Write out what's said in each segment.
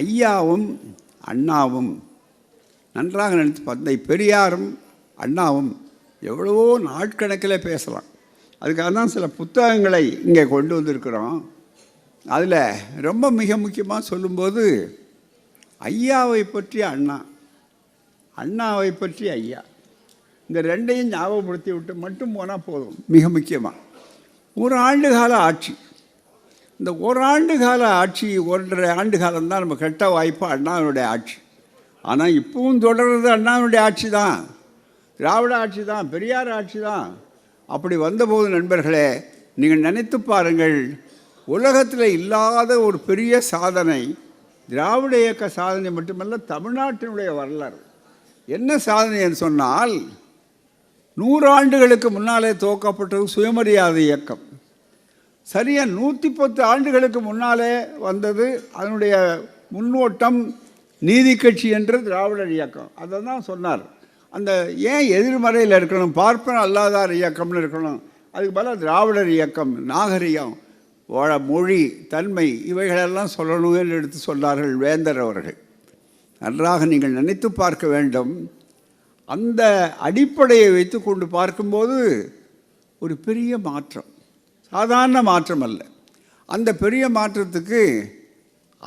ஐயாவும் அண்ணாவும் நன்றாக நினைத்து தந்தை பெரியாரும் அண்ணாவும் எவ்வளவோ நாட்கணக்கில் பேசலாம். அதுக்காக தான் சில புத்தகங்களை இங்கே கொண்டு வந்திருக்கிறோம். அதில் ரொம்ப மிக முக்கியமாக சொல்லும்போது ஐயாவை பற்றி அண்ணா அண்ணாவை பற்றி ஐயா இந்த ரெண்டையும் ஞாபகப்படுத்தி விட்டு மட்டும் போனால் போதும் மிக முக்கியமாக ஒரு ஆண்டு கால ஆட்சி. இந்த ஓராண்டு கால ஆட்சி ஒன்றரை ஆண்டு காலம்தான் நம்ம கெட்ட வாய்ப்பு அண்ணாவினுடைய ஆட்சி. ஆனால் இப்பவும் தொடர்றது அண்ணாவினுடைய ஆட்சி தான் திராவிட ஆட்சி தான் பெரியார் ஆட்சி தான் அப்படி வந்தபோது நண்பர்களே நீங்கள் நினைத்து பாருங்கள் உலகத்தில் இல்லாத ஒரு பெரிய சாதனை திராவிட இயக்க சாதனை மட்டுமல்ல தமிழ்நாட்டினுடைய வரலாறு. என்ன சாதனை என்று சொன்னால் நூறாண்டுகளுக்கு முன்னாலே துவக்கப்பட்டது சுயமரியாதை இயக்கம். சரியாக நூற்றி பத்து ஆண்டுகளுக்கு முன்னாலே வந்தது அதனுடைய முன்னோட்டம் நீதி கட்சி என்று திராவிடர் இயக்கம். அதை தான் சொன்னார். அந்த ஏன் எதிர்மறையில் இருக்கணும்? பார்ப்பன அல்லாதார் இயக்கம்னு இருக்கணும். அதுக்கு பதிலாக திராவிடர் இயக்கம் நாகரிகம் மொழி தன்மை இவைகளெல்லாம் சொல்லணும் எடுத்து சொன்னார்கள் வேந்தர் அவர்கள். நன்றாக நீங்கள் நினைத்து பார்க்க வேண்டும். அந்த அடிப்படையை வைத்து கொண்டு பார்க்கும்போது ஒரு பெரிய மாற்றம். சாதாரண மாற்றம் அல்ல அந்த பெரிய மாற்றத்துக்கு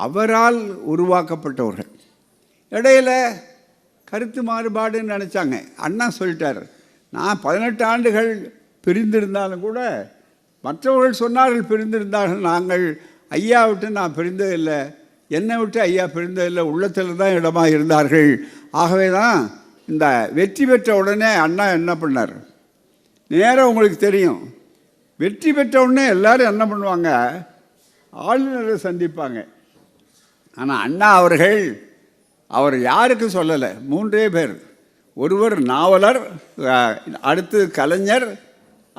அவரால் உருவாக்கப்பட்டவர்கள். இடையில கருத்து மாறுபாடுன்னு நினச்சாங்க. அண்ணா சொல்லிட்டார் நான் பதினெட்டு ஆண்டுகள் பிரிந்திருந்தாலும் கூட மற்றவர்கள் சொன்னார்கள் பிரிந்திருந்தார்கள். நாங்கள் ஐயா விட்டு நான் பிரிந்ததில்லை என்னை விட்டு ஐயா பிரிந்ததில்லை உள்ளத்தில் தான் இடமா இருந்தார்கள். ஆகவே தான் இந்த வெற்றி பெற்ற உடனே அண்ணா என்ன பண்ணார்? நேராக உங்களுக்கு தெரியும். வெற்றி பெற்ற உடனே எல்லாரும் என்ன பண்ணுவாங்க? ஆளுநரை சந்திப்பாங்க. ஆனால் அண்ணா அவர்கள் அவர் யாருக்கு சொல்லலை? மூன்றே பேர். ஒருவர் நாவலர் அடுத்து கலைஞர்.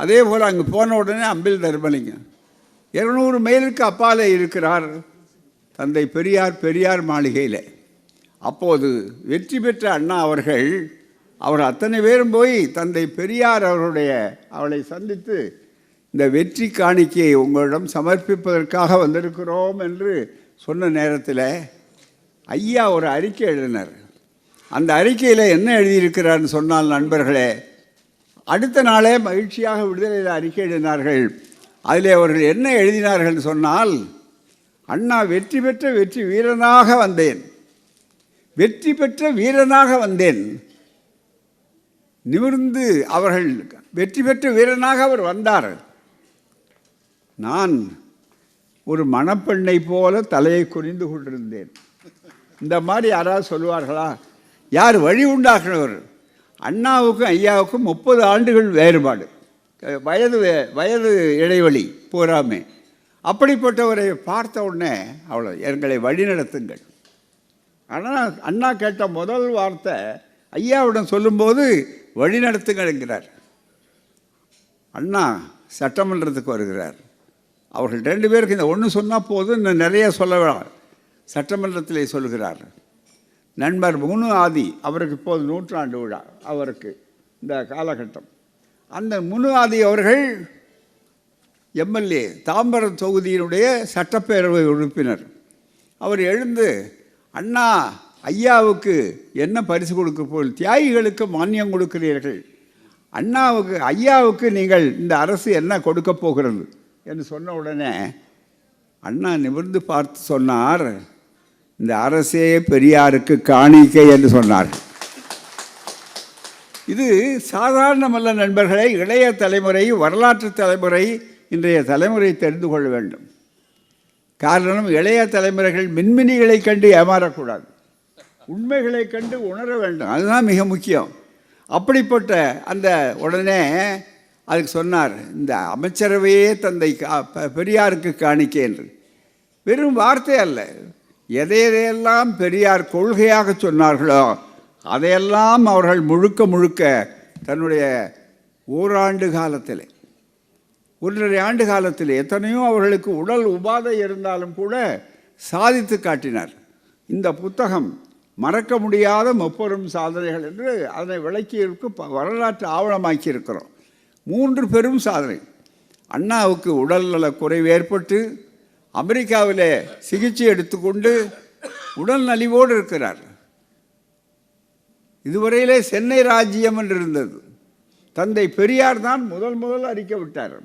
அதே போல் அங்கே போன உடனே அம்பில் தர்மலிங்கம் இருநூறு மைலுக்கு அப்பாலே இருக்கிறார் தந்தை பெரியார் பெரியார் மாளிகையில். அப்போது வெற்றி பெற்ற அண்ணா அவர்கள் அவர் அத்தனை பேரும் போய் தந்தை பெரியார் அவருடைய அவளை சந்தித்து இந்த வெற்றி காணிக்கையை உங்களிடம் சமர்ப்பிப்பதற்காக வந்திருக்கிறோம் என்று சொன்ன நேரத்தில் ஐயா ஒரு அறிக்கை எழுதினார். அந்த அறிக்கையில் என்ன எழுதியிருக்கிறார்னு சொன்னால் நண்பர்களே அடுத்த நாளே மகிழ்ச்சியாக விடுதலையில் அறிக்கை எழுதினார்கள். அதில் அவர்கள் என்ன எழுதினார்கள் சொன்னால் அண்ணா வெற்றி பெற்ற வெற்றி வீரனாக வந்தேன். வெற்றி பெற்ற வீரனாக வந்தேன். நிமிர்ந்து அவர்கள் வெற்றி பெற்ற வீரனாக அவர் வந்தார். நான் ஒரு மணப்பெண்ணை போல தலையை குனிந்து கொண்டிருந்தேன். இந்த மாதிரி யாராவது சொல்லுவார்களா? யார் வழி உண்டாக்குனவர்? அண்ணாவுக்கும் ஐயாவுக்கும் முப்பது ஆண்டுகள் வேறுபாடு. வயது வே- வயது இடைவெளி பூராமே. அப்படிப்பட்டவரை பார்த்த உடனே அவ்வளோ எங்களை வழிநடத்துங்கள் ஆனால் அண்ணா கேட்ட முதல் வார்த்தை ஐயாவிடம் சொல்லும்போது வழிநடத்துங்கள் என்கிறார். அண்ணா சட்டமன்றத்துக்கு வருகிறார். அவர்கள் ரெண்டு பேருக்கு இந்த ஒன்று சொன்னால் போதும் இன்னும் நிறைய சொல்ல வேணாம். சட்டமன்றத்திலே சொல்கிறார் நண்பர் முனு ஆதி அவருக்கு இப்போது நூற்றாண்டு விழா அவருக்கு இந்த காலகட்டம். அந்த முனு ஆதி அவர்கள் எம்எல்ஏ தாம்பரம் தொகுதியினுடைய சட்டப்பேரவை உறுப்பினர். அவர் எழுந்து அண்ணா ஐயாவுக்கு என்ன பரிசு கொடுக்க போல் தியாகிகளுக்கு மானியம் கொடுக்கிறீர்கள். அண்ணாவுக்கு ஐயாவுக்கு நீங்கள் இந்த அரசு என்ன கொடுக்க போகிறது? என்று சொன்ன உடனே அண்ணா நிமிர்ந்து பார்த்து சொன்னார். இந்த அரசே பெரியாருக்கு காணிக்கை என்று சொன்னார். இது சாதாரணமல்ல நண்பர்களை இளைய தலைமுறை வரலாற்று தலைமுறை இன்றைய தலைமுறை தெரிந்து கொள்ள வேண்டும். காரணம் இளைய தலைமுறைகள் மின்மினிகளை கண்டு ஏமாறக்கூடாது. உண்மைகளை கண்டு உணர வேண்டும். அதுதான் மிக முக்கியம். அப்படிப்பட்ட அந்த உடனே அதுக்கு சொன்னார் இந்த அமைச்சரவையே தந்தை கா- பெரியாருக்கு காணிக்கை என்று வெறும் வார்த்தை அல்ல. எதை எதையெல்லாம் பெரியார் கொள்கையாக சொன்னார்களோ அதையெல்லாம் அவர்கள் முழுக்க முழுக்க தன்னுடைய ஓராண்டு காலத்தில் ஒன்றரை ஆண்டு காலத்தில் எத்தனையோ அவர்களுக்கு உடல் உபாதை இருந்தாலும் கூட சாதித்து காட்டினார். இந்த புத்தகம் மறக்க முடியாத முப்பெரும் சாதனைகள் என்று அதனை விளக்கியிருக்கு ப- வரலாற்று ஆவணமாக்கியிருக்கிறோம். மூன்று பெரும் சாதனை. அண்ணாவுக்கு உடல்நல குறைவு ஏற்பட்டு அமெரிக்காவிலே சிகிச்சை எடுத்துக்கொண்டு உடல் நலிவோடு இருக்கிறார். இதுவரையிலே சென்னை ராஜ்யம் என்று இருந்தது. தந்தை பெரியார் தான் முதல் முதல் அறிக்கை விட்டார்.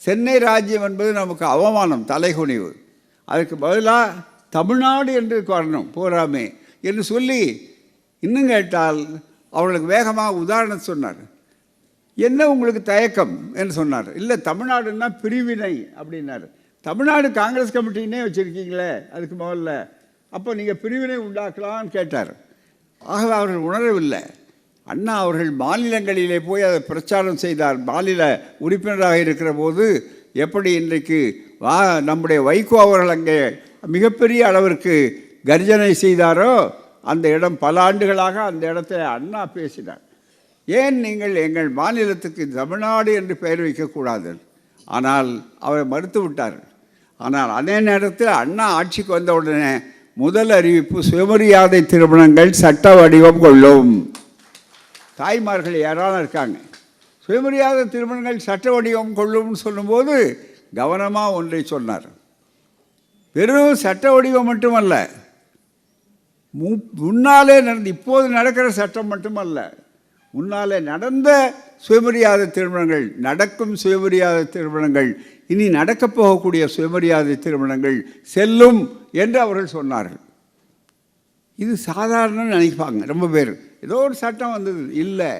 சென்னை ராஜ்யம் என்பது நமக்கு அவமானம் தலைகுனிவு. அதுக்கு பதிலாக தமிழ்நாடு என்று வரணும் போராமே என்று சொல்லி இன்னும் கேட்டால் அவர்களுக்கு வேகமாக உதாரணம் சொன்னார். என்ன உங்களுக்கு தயக்கம் என்று சொன்னார். இல்லை தமிழ்நாடுன்னா பிரிவினை அப்படின்னாரு. தமிழ்நாடு காங்கிரஸ் கமிட்டின்னே வச்சுருக்கீங்களே அதுக்கு முதல்ல. அப்போ நீங்கள் பிரிவினை உண்டாக்கலாம்னு கேட்டார். ஆகவே அவர்கள் உணரவில்லை. அண்ணா அவர்கள் மாநிலங்களிலே போய் அதை பிரச்சாரம் செய்தார். மாநில உறுப்பினராக இருக்கிற போது எப்படி இன்றைக்கு வா நம்முடைய வைகோ அவர்கள் அங்கே மிகப்பெரிய அளவிற்கு கர்ஜனை செய்தாரோ அந்த இடம் பல ஆண்டுகளாக அந்த இடத்த அண்ணா பேசினார். ஏன் நீங்கள் எங்கள் மாநிலத்துக்கு தமிழ்நாடு என்று பெயர் வைக்கக்கூடாது? ஆனால் அவரை மறுத்து விட்டார் ஆனால் அதே நேரத்தில் அண்ணா ஆட்சிக்கு வந்தவுடனே முதல் அறிவிப்பு சுயமரியாதை திருமணங்கள் சட்ட வடிவம் கொள்ளும். தாய்மார்கள் யாராலும் இருக்காங்க. சுயமரியாதை திருமணங்கள் சட்ட வடிவம் கொள்ளும்னு சொல்லும்போது கவனமாக ஒன்றை சொன்னார். வெறும் சட்ட வடிவம் மட்டுமல்ல மு முன்னாலே நடந்து இப்போது நடக்கிற சட்டம் மட்டுமல்ல முன்னால் நடந்த சுயமரியாதை திருமணங்கள் நடக்கும் சுயமரியாதை திருமணங்கள் இனி நடக்கப் போகக்கூடிய சுயமரியாதை திருமணங்கள் செல்லும் என்று அவர்கள் சொன்னார்கள். இது சாதாரண நினைப்பாங்க ரொம்ப பேர். ஏதோ ஒரு சட்டம் வந்தது இல்லை.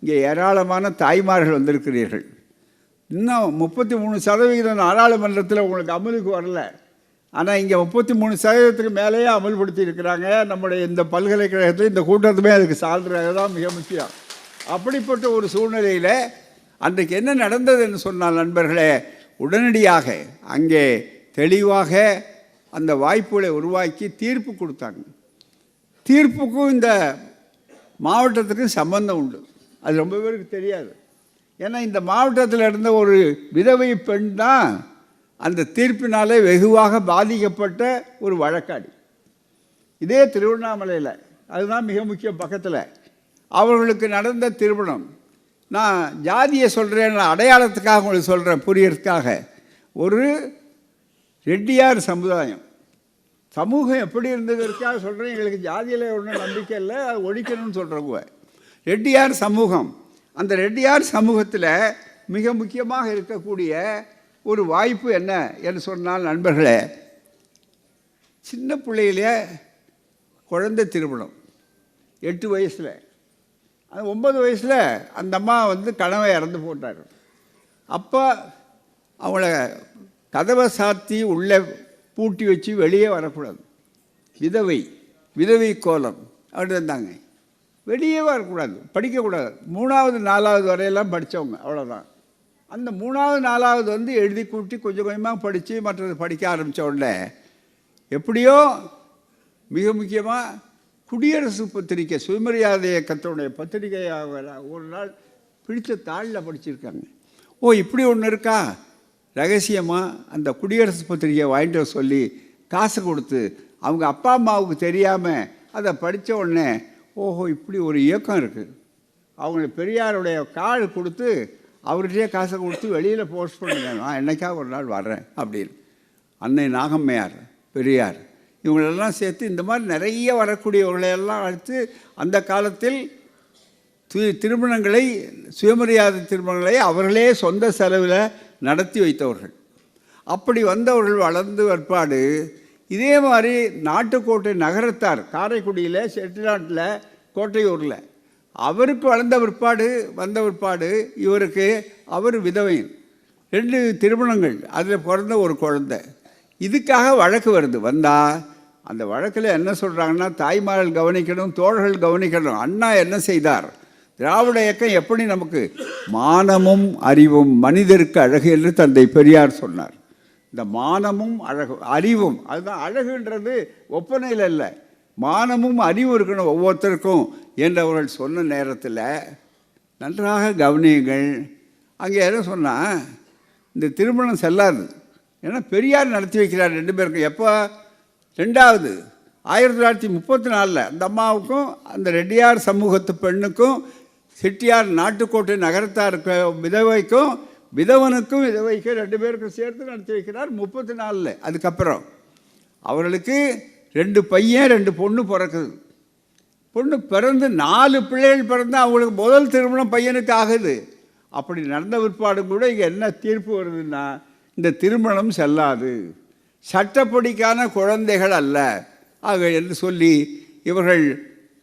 இங்கே ஏராளமான தாய்மார்கள் வந்திருக்கிறீர்கள். இன்னும் முப்பத்தி மூணு சதவிகிதம் நாடாளுமன்றத்தில் உங்களுக்கு அமலுக்கு வரல. ஆனால் இங்கே முப்பத்தி மூணு சதவீதத்துக்கு மேலேயே அமல்படுத்தி இருக்கிறாங்க. நம்முடைய இந்த பல்கலைக்கழகத்தில் இந்த கூட்டத்துமே அதுக்கு சால்றாக தான் மிக முக்கியம். அப்படிப்பட்ட ஒரு சூழ்நிலையில் அன்றைக்கு என்ன நடந்ததுன்னு சொன்னால் நண்பர்களே உடனடியாக அங்கே தெளிவாக அந்த வாய்ப்புகளை உருவாக்கி தீர்ப்பு கொடுத்தாங்க. தீர்ப்புக்கும் இந்த மாவட்டத்துக்கும் சம்பந்தம் உண்டு. அது ரொம்ப பேருக்கு தெரியாது. ஏன்னா இந்த மாவட்டத்தில் இருந்த ஒரு விதவை பெண் தான் அந்த தீர்ப்பினாலே வெகுவாக பாதிக்கப்பட்ட ஒரு வழக்காடி இதே திருவண்ணாமலையில் அதுதான் மிக முக்கியம் பக்கத்தில் அவர்களுக்கு நடந்த திருமணம். நான் ஜாதியை சொல்கிறேன் அடையாளத்துக்காக உங்களுக்கு சொல்கிறேன் புரியறதுக்காக. ஒரு ரெட்டியார் சமுதாயம். சமூகம் எப்படி இருந்ததற்காக சொல்கிறேன் எங்களுக்கு ஜாதியில் ஒன்றும் நம்பிக்கை இல்லை அது ஒழிக்கணும்னு சொல்கிறவங்க ரெட்டியார் சமூகம். அந்த ரெட்டியார் சமூகத்தில் மிக முக்கியமாக இருக்கக்கூடிய ஒரு வாய்ப்பு என்ன என்று சொன்னால் நண்பர்களே சின்ன பிள்ளையிலே குழந்தை திருமணம். எட்டு வயசில். அது ஒம்பது வயசில் அந்த அம்மா வந்து கணவை இறந்து போட்டார். அப்போ அவங்கள கதவை சாத்தி உள்ளே பூட்டி வச்சு வெளியே வரக்கூடாது. விதவை விதவை கோலம் அப்படி இருந்தாங்க. வெளியே வரக்கூடாது படிக்கக்கூடாது. மூணாவது நாலாவது வரையெல்லாம் படித்தவங்க அவ்வளோதான் அந்த மூணாவது நாலாவது வந்து எழுதி கூட்டி கொஞ்சம் கொஞ்சமாக படித்து மற்றது படிக்க ஆரம்பித்த உடனே எப்படியோ மிக முக்கியமாக குடியரசு பத்திரிக்கை சுயமரியாதை இயக்கத்தினுடைய பத்திரிகையாக ஒரு நாள் பிடித்த தாளில் படிச்சிருக்காங்க. ஓ இப்படி ஒன்று இருக்கா? ரகசியமாக அந்த குடியரசு பத்திரிகையை வாங்கிட்டு வர சொல்லி காசு கொடுத்து அவங்க அப்பா அம்மாவுக்கு தெரியாமல் அதை படித்த உடனே ஓஹோ இப்படி ஒரு இயக்கம் இருக்குது அவங்க பெரியாருடைய கார்டு கொடுத்து அவர்கிட்டயே காசை கொடுத்து வெளியில் போஸ்ட் பண்ணுங்க நான் என்னைக்காக ஒரு நாள் வர்றேன் அப்படின்னு. அன்னை நாகம்மையார் பெரியார் இவங்களெல்லாம் சேர்த்து இந்த மாதிரி நிறைய வரக்கூடியவர்களையெல்லாம் அழைத்து அந்த காலத்தில் திருமணங்களை சுயமரியாதை திருமணங்களை அவர்களே சொந்த செலவில் நடத்தி வைத்தவர்கள். அப்படி வந்தவர்கள் வளர்ந்து பிற்பாடு இதே மாதிரி நாட்டுக்கோட்டை நகரத்தார் காரைக்குடியில் செட்டிநாட்டில் கோட்டையூரில் அவருக்கு வளர்ந்த பிற்பாடு வந்த பிற்பாடு இவருக்கு அவர் விதவையும். ரெண்டு திருமணங்கள் அதில் பிறந்த ஒரு குழந்தை. இதுக்காக வழக்கு வருது. வந்தால் அந்த வழக்கில் என்ன சொல்கிறாங்கன்னா தாய்மார்கள் கவனிக்கணும் தோழர்கள் கவனிக்கணும். அண்ணா என்ன செய்தார்? திராவிட இயக்கம் எப்படி நமக்கு மானமும் அறிவும் மனிதருக்கு அழகு என்று தந்தை பெரியார் சொன்னார். இந்த மானமும் அழகு அறிவும் அதுதான் அழகுன்றது ஒப்பனையில் இல்லை. மானமும் அறிவு இருக்கணும் ஒவ்வொருத்தருக்கும் என்று அவர்கள் சொன்ன நேரத்தில் நன்றாக கவனியுங்கள். அங்கே என்ன சொன்னால் இந்த திருமணம் செல்லாது. ஏன்னா பெரியார் நடத்தி வைக்கிறார் ரெண்டு பேருக்கும். எப்போ? ரெண்டாவது ஆயிரத்தி தொள்ளாயிரத்தி முப்பத்தி நாலில் அந்த அம்மாவுக்கும் அந்த ரெட்டியார் சமூகத்து பெண்ணுக்கும் செட்டியார் நாட்டுக்கோட்டை நகரத்தாருக்கு விதவைக்கும் விதவனுக்கும் விதவைக்கும் ரெண்டு பேருக்கும் சேர்த்து நடத்தி வைக்கிறார் முப்பத்தி நாலில் அதுக்கப்புறம் அவர்களுக்கு ரெண்டு பையன் ரெண்டு பொண்ணு பிறக்குது. பொண்ணு பிறந்து நாலு பிள்ளைகள் பிறந்தால் அவங்களுக்கு முதல் திருமணம் பையனுக்கு ஆகுது. அப்படி நடந்த விற்பாடு கூட இங்கே என்ன தீர்ப்பு வருதுன்னா இந்த திருமணம் செல்லாது. சட்டப்படிக்கான குழந்தைகள் அல்ல. ஆக என்று சொல்லி இவர்கள்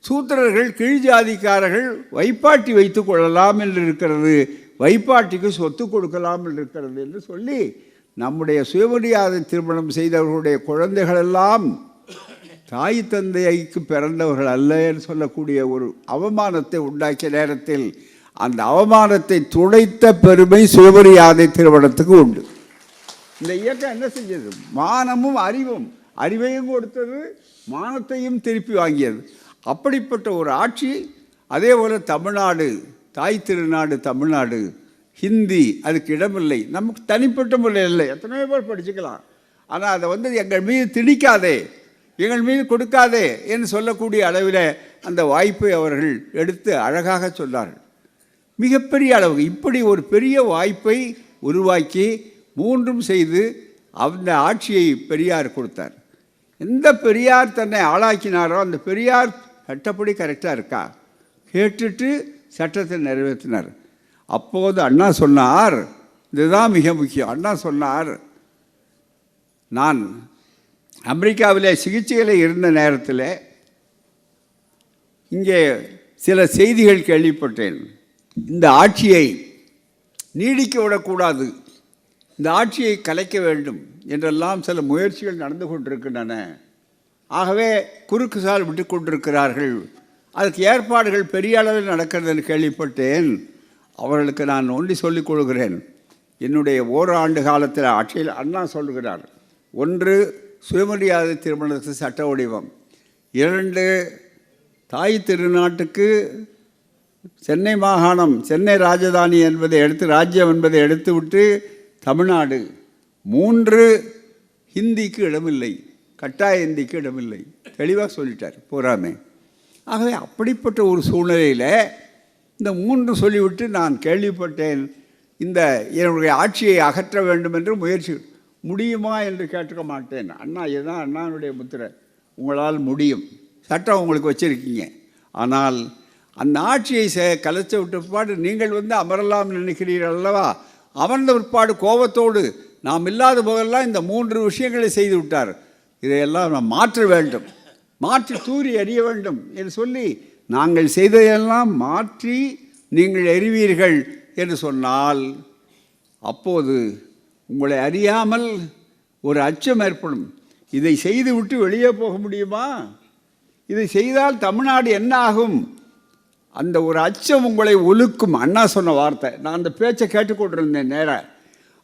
சூத்திரர்கள் கீழ்ஜாதிக்காரர்கள் வைப்பாட்டி வைத்து கொள்ளலாம் என்று இருக்கிறது. வைப்பாட்டிக்கு சொத்து கொடுக்கலாம் என்று இருக்கிறது என்று சொல்லி நம்முடைய சுயமரியாதை திருமணம் செய்தவர்களுடைய குழந்தைகளெல்லாம் தாய் தந்தைக்கு பிறந்தவர்கள் அல்லன்னு சொல்லக்கூடிய ஒரு அவமானத்தை உண்டாக்கிய நேரத்தில் அந்த அவமானத்தை துடைத்த பெருமை சுயமரியாதை திருமணத்துக்கு உண்டு. இந்த இயக்கம் என்ன செஞ்சது? மானமும் அறிவும் அறிவையும் கொடுத்தது மானத்தையும் திருப்பி வாங்கியது. அப்படிப்பட்ட ஒரு ஆட்சி அதே போல் தமிழ்நாடு தாய் திருநாடு தமிழ்நாடு ஹிந்தி அதுக்கு இடமில்லை. நமக்கு தனிப்பட்ட முறையில் இல்லை. எத்தனையோ பேர் படிச்சுக்கலாம். ஆனால் அதை வந்து எங்கள் மீது திணிக்காதே. எங்கள் மீது கொடுக்காதே என்று சொல்லக்கூடிய அளவில் அந்த வாய்ப்பை அவர்கள் எடுத்து அழகாக சொன்னார்கள். மிகப்பெரிய அளவு இப்படி ஒரு பெரிய வாய்ப்பை உருவாக்கி மூன்றும் செய்து அந்த ஆட்சியை பெரியார் கொடுத்தார். எந்த பெரியார் தன்னை ஆளாக்கினாரோ அந்த பெரியார் சட்டப்படி கரெக்டாக இருக்கா? கேட்டுட்டு சட்டத்தை நிறைவேற்றினார். அப்போது அண்ணா சொன்னார் இதுதான் மிக முக்கியம். அண்ணா சொன்னார் நான் அமெரிக்காவிலே சிகிச்சையில் இருந்த நேரத்தில் இங்கே சில செய்திகள் கேள்விப்பட்டேன். இந்த ஆட்சியை நீடிக்க விடக்கூடாது. இந்த ஆட்சியை கலைக்க வேண்டும் என்றெல்லாம் சில முயற்சிகள் நடந்து கொண்டிருக்கின்றன. ஆகவே குறுக்கு சால் விட்டு கொண்டிருக்கிறார்கள். அதுக்கு ஏற்பாடுகள் பெரிய அளவில் நடக்கிறதுன்னு கேள்விப்பட்டேன். அவர்களுக்கு நான் ஒன்றி சொல்லிக் கொள்கிறேன். என்னுடைய ஓராண்டு காலத்தில் ஆட்சியில் அண்ணா சொல்லுகிறார். ஒன்று சுயமரியாதை திருமணத்து சட்ட வடிவம். இரண்டு தாய் திருநாட்டுக்கு சென்னை மாகாணம் சென்னை ராஜதானி என்பதை எடுத்து ராஜ்யம் என்பதை எடுத்து விட்டு தமிழ்நாடு. மூன்று ஹிந்திக்கு இடமில்லை. கட்டாய ஹிந்திக்கு இடமில்லை. தெளிவாக சொல்லிட்டார் பூராமே ஆகவே அப்படிப்பட்ட ஒரு சூழ்நிலையில் இந்த மூன்று சொல்லிவிட்டு நான் கேள்விப்பட்டேன். இந்த என்னுடைய ஆட்சியை அகற்ற வேண்டும் என்று முயற்சி முடியுமா என்று கேட்டுக்க மாட்டேன். அண்ணா இதுதான் அண்ணானுடைய முத்திரை. உங்களால் முடியும். சட்டம் உங்களுக்கு வச்சுருக்கீங்க. ஆனால் அந்த ஆட்சியை சே கலைச்ச விட்ட பிற்பாடு நீங்கள் வந்து அமரலாம் நினைக்கிறீர்கள் அல்லவா? அமர்ந்த பிற்பாடு கோபத்தோடு நாம் இல்லாத போதெல்லாம் இந்த மூன்று விஷயங்களை செய்து விட்டார். இதையெல்லாம் நாம் மாற்ற வேண்டும். மாற்றி தூரி எறிய வேண்டும் என்று சொல்லி நாங்கள் செய்ததையெல்லாம் மாற்றி நீங்கள் எறிவீர்கள் என்று சொன்னால் அப்போது உங்களை அறியாமல் ஒரு அச்சம் ஏற்படும். இதை செய்துவிட்டு வெளியே போக முடியுமா? இதை செய்தால் தமிழ்நாடு என்ன ஆகும் அந்த ஒரு அச்சம் உங்களை ஒழுக்கும். அண்ணா சொன்ன வார்த்தை. நான் அந்த பேச்சை கேட்டுக்கொண்டிருந்தேன் நேராக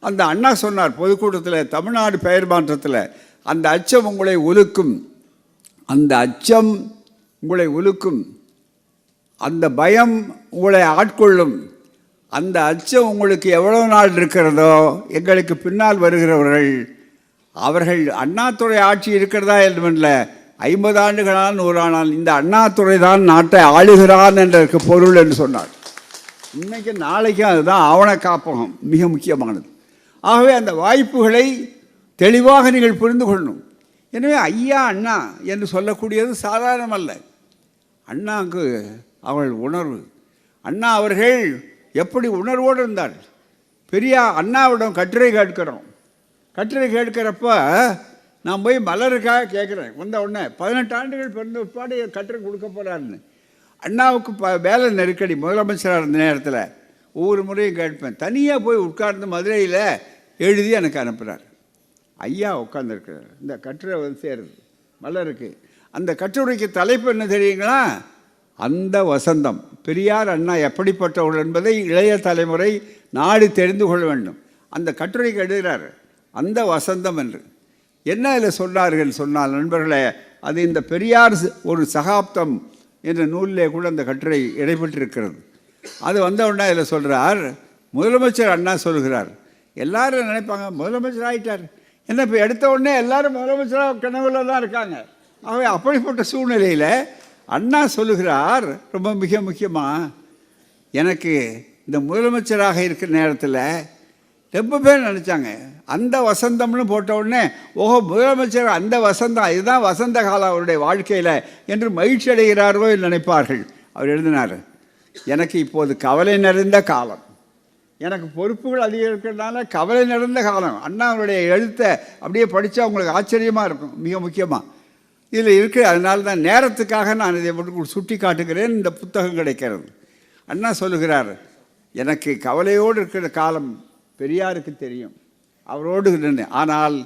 அந்த அண்ணா சொன்னார் பொதுக்கூட்டத்தில் தமிழ்நாடு பெயர் மாற்றத்தில் அந்த அச்சம் உங்களை ஒழுக்கும். அந்த அச்சம் உங்களை ஒழுக்கும். அந்த பயம் உங்களை ஆட்கொள்ளும். அந்த அச்சம் உங்களுக்கு எவ்வளவு நாள் இருக்கிறதோ எங்களுக்கு பின்னால் வருகிறவர்கள் அவர்கள் அண்ணாத்துறை ஆட்சி இருக்கிறதா என்றுமில்ல ஐம்பது ஆண்டுகளால் நூறானால் இந்த அண்ணாத்துறை தான் நாட்டை ஆளுகிறான் என்றதற்கு பொருள் என்று சொன்னார். இன்னைக்கு நாளைக்கும் அதுதான் ஆவண காப்பகம் மிக முக்கியமானது. ஆகவே அந்த வாய்ப்புகளை தெளிவாக நீங்கள் புரிந்து கொள்ளணும். எனவே ஐயா அண்ணா என்று சொல்லக்கூடியது சாதாரணமல்ல. அண்ணாவுக்கு அவள் உணர்வு. அண்ணா அவர்கள் எப்படி உணர்வோடு இருந்தார் பெரியா அண்ணாவிடம் கட்டுரை கேட்கிறோம். கட்டுரை கேட்கிறப்ப நான் போய் மலருக்காக கேட்குறேன். வந்த உடனே பதினெட்டு ஆண்டுகள் பிறந்த பாடு கட்டுரை கொடுக்க போகிறாருன்னு அண்ணாவுக்கு ப வேலை நெருக்கடி முதலமைச்சராக இருந்த நேரத்தில் ஒவ்வொரு முறையும் கேட்பேன். தனியாக போய் உட்கார்ந்து மதுரையில் எழுதி எனக்கு அனுப்புகிறார் ஐயா உட்காந்துருக்கிறார் இந்த கட்டுரை வந்து சேருது. மலருக்கு. அந்த கட்டுரைக்கு தலைப்பு என்ன தெரியுங்களா? அந்த வசந்தம். பெரியார் அண்ணா எப்படிப்பட்டவர்கள் என்பதை இளைய தலைமுறை நாடு தெரிந்து கொள்ள வேண்டும். அந்த கட்டுரைக்கு எழுதுகிறார் அந்த வசந்தம் என்று. என்ன இதில் சொன்னார்கள் சொன்னால் நண்பர்களே அது இந்த பெரியார் ஒரு சகாப்தம் என்ற நூலிலே கூட அந்த கட்டுரை இடைப்பட்டிருக்கிறது. அது வந்தவுடனே இதில் சொல்கிறார் முதலமைச்சர் அண்ணா சொல்கிறார். எல்லாரும் நினைப்பாங்க முதலமைச்சர் ஆகிட்டார் என்ன இப்போ எடுத்த உடனே எல்லாரும் முதலமைச்சராக கனவுல தான் இருக்காங்க. ஆகவே அப்படிப்பட்ட சூழ்நிலையில் அண்ணா சொல்லுகிறார் ரொம்ப மிக முக்கியமாக எனக்கு இந்த முதலமைச்சராக இருக்கிற நேரத்தில் ரொம்ப பேர் நினச்சாங்க. அந்த வசந்தம்னு போட்ட உடனே ஓஹோ முதலமைச்சர் அந்த வசந்தம் இதுதான் வசந்த காலம் அவருடைய வாழ்க்கையில் என்று மகிழ்ச்சி அடைகிறாரோ நினைப்பார்கள். அவர் எழுதினார் எனக்கு இப்போது கவலை நிறைந்த காலம். எனக்கு பொறுப்புகள் அதிகம் இருக்கிறதுனால கவலை நிறைந்த காலம். அண்ணா அவருடைய எழுத்தை அப்படியே படித்தா உங்களுக்கு ஆச்சரியமாக இருக்கும் மிக முக்கியமாக இதில் இருக்குது அதனால தான் நேரத்துக்காக நான் இதை மட்டும் சுட்டி காட்டுகிறேன். இந்த புத்தகம் கிடைக்கிறது. அண்ணா சொல்லுகிறார் எனக்கு கவலையோடு இருக்கிற காலம் பெரியாருக்கு தெரியும். அவரோடு நின்று ஆனால்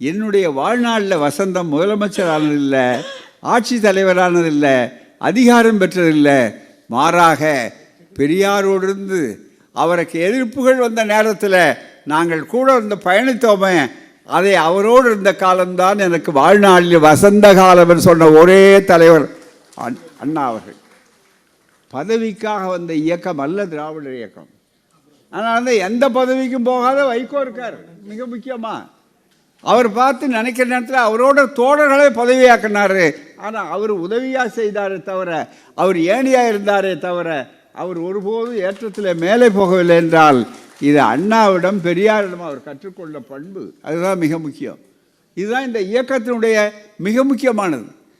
என்னுடைய வாழ்நாளில் வசந்தம் முதலமைச்சர் ஆனதில்லை ஆட்சி தலைவரானதில்லை அதிகாரம் பெற்றதில்லை மாறாக பெரியாரோடு இருந்து அவருக்கு எதிர்ப்புகள் வந்த நேரத்தில் நாங்கள் கூட இருந்து பயணித்தோமே அதை அவரோடு இருந்த காலம்தான் எனக்கு வாழ்நாளில் வசந்த காலம் சொன்ன ஒரே தலைவர் அண்- அண்ணா அவர்கள். பதவிக்காக வந்த இயக்கம் அல்ல திராவிடர் இயக்கம். ஆனால் வந்து எந்த பதவிக்கும் போகாத வைகோ இருக்கார் மிக முக்கியமாக அவர் பார்த்து நினைக்கிற நேரத்தில் அவரோட தோழர்களே பதவியாக்கினார். ஆனால் அவர் உதவியாக செய்தாரே தவிர அவர் ஏணியாக இருந்தாரே தவிர அவர் ஒருபோதும் ஏற்றத்தில் மேலே போகவில்லை என்றால் இது அண்ணாவிடம் பெரியாரிடம் அவர் கற்றுக்கொள்ள பண்பு. அதுதான் மிக முக்கியம். இதுதான் இந்த இயக்கத்தினுடைய மிக முக்கியமானது.